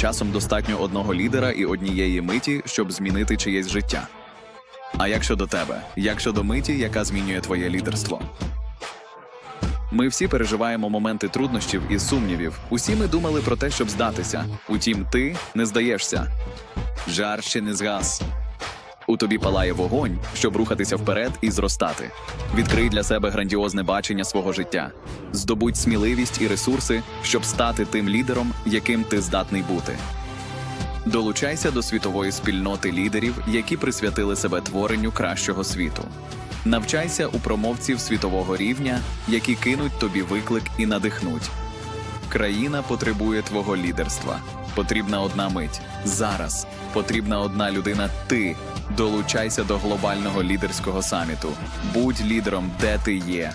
часом достатньо одного лідера і однієї миті, щоб змінити чиєсь життя. А як щодо тебе? Як щодо миті, яка змінює твоє лідерство? Ми всі переживаємо моменти труднощів і сумнівів. Усі ми думали про те, щоб здатися. Утім, ти не здаєшся. Жар ще не згас. У тобі палає вогонь, щоб рухатися вперед і зростати. Відкрий для себе грандіозне бачення свого життя. Здобудь сміливість і ресурси, щоб стати тим лідером, яким ти здатний бути. Долучайся до світової спільноти лідерів, які присвятили себе творенню кращого світу. Навчайся у промовців світового рівня, які кинуть тобі виклик і надихнуть. Країна потребує твого лідерства. Потрібна одна мить. Зараз потрібна одна людина. Ти долучайся до глобального лідерського саміту. Будь лідером, де ти є.